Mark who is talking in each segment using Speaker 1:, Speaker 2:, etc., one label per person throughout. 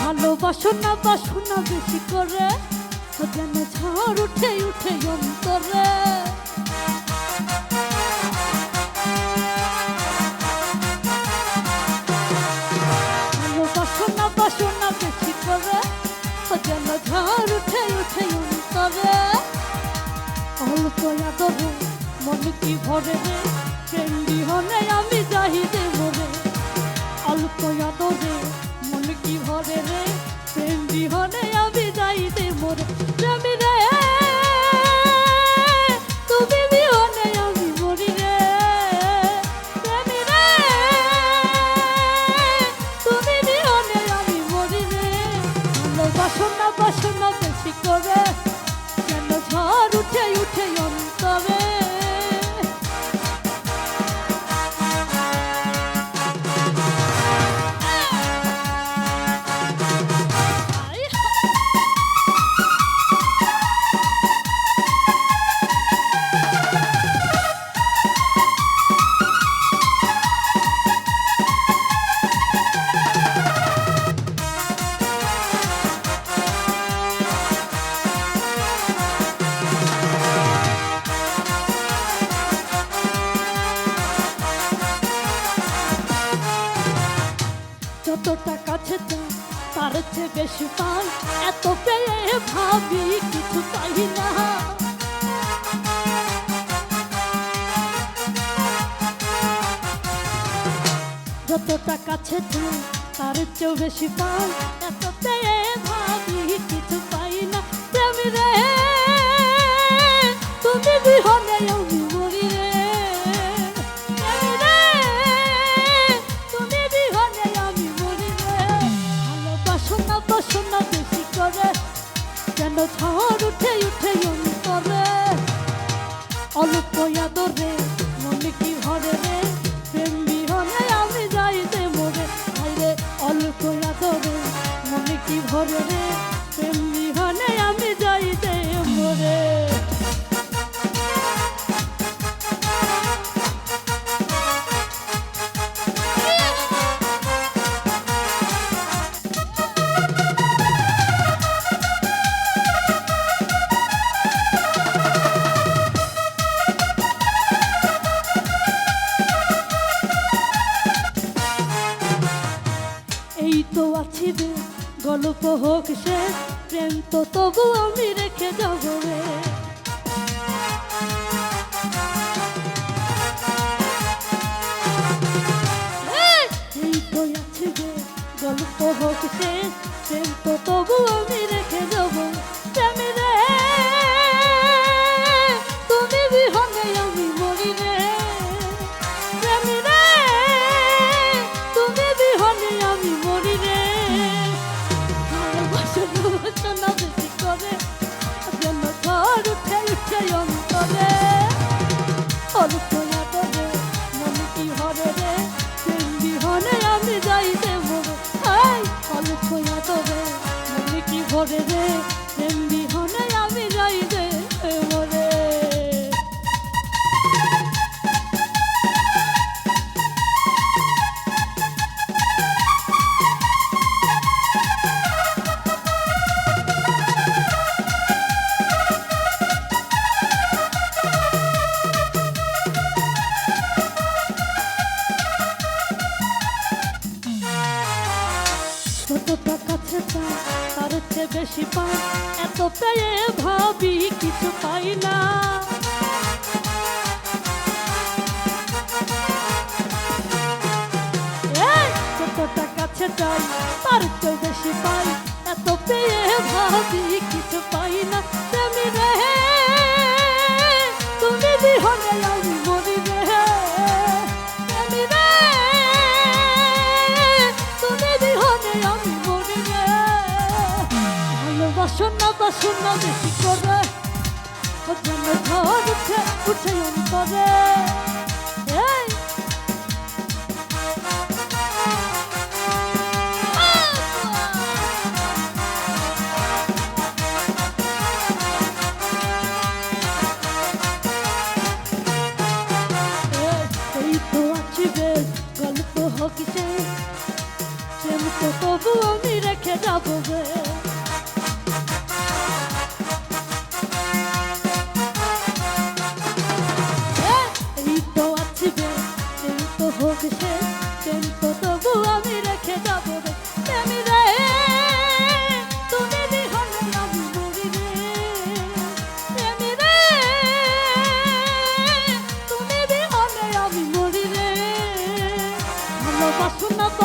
Speaker 1: ভালোবাসো না, বাসো না বেশি করে। যেন ঝড় উঠে উঠে অন্তরে। ভালোবাসো না, বাসো না বেশি করে। যেন ঝড় উঠে উঠে অন্তরে। অল্প আদরে মন কি ভরে রে? কেন্দি হনে আমি যাহিদে মরে। অল্প আদরে মন কি ভরে রে যত টাকা ছেতে তার চেয়ে বেশি পাই। এত পেয়ে ভাবি, কিছু পাই না। যত টাকা ছেতে তার চেয়েও বেশি পাই। এত পেয়ে ভাবি, কিছু পাই না। প্রেমী ঝড় উঠে উঠে অন্তরে। অল্প আদরে মনে কি হরে রে? প্রেম বিহনে আমি যাইতে মরে। হাইরে অল্প আদরে মনে কি ভরে রে? হোক সে প্রেম তো তবু আমি রেখে যাব রে। মনে কি ভরে রে বেশি পাই এত পেয়ে ভাবি কিছু পাই না। যতটা কাছে যাই, তার চেয়ে বেশি পাই এত পেয়ে ভাবি কিছু পাই না। বাসো না বেশি করে। যেন ঝড় উঠে উঠে অন্তরে গল্প হোক সে প্রেম তো তবু আমি রেখে যাব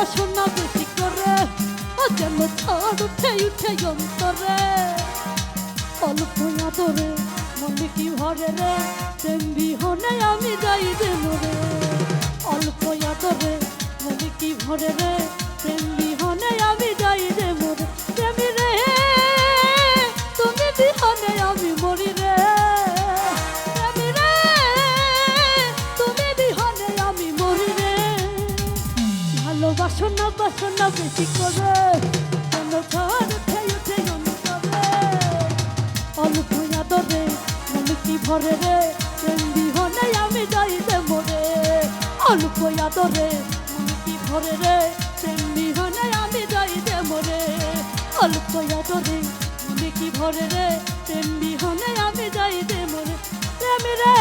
Speaker 1: ভালোবাসো না বেশি করে ও যেন উঠে উঠে অন্তরে। অল্প আদরে, মনে কি ভরে রে? প্রেম বিহনে আমি যাই যে মরে। অল্প আদরে, মনে কি ভরে রে? প্রেম ভালোবাসো না বেশি করে। ঘর উঠে উঠে অন্তরে অল্প আদরে মনে কি ভরে রে? প্রেম বিহনে আমি যাইতে মরে। অল্প আদরে মনে কি ভরে রে? প্রেম বিহনে আমি যাইতে মরে। অল্প আদরে মনে কি ভরে রে? প্রেম বিহনে আমি যাইতে মরে। প্রেম রে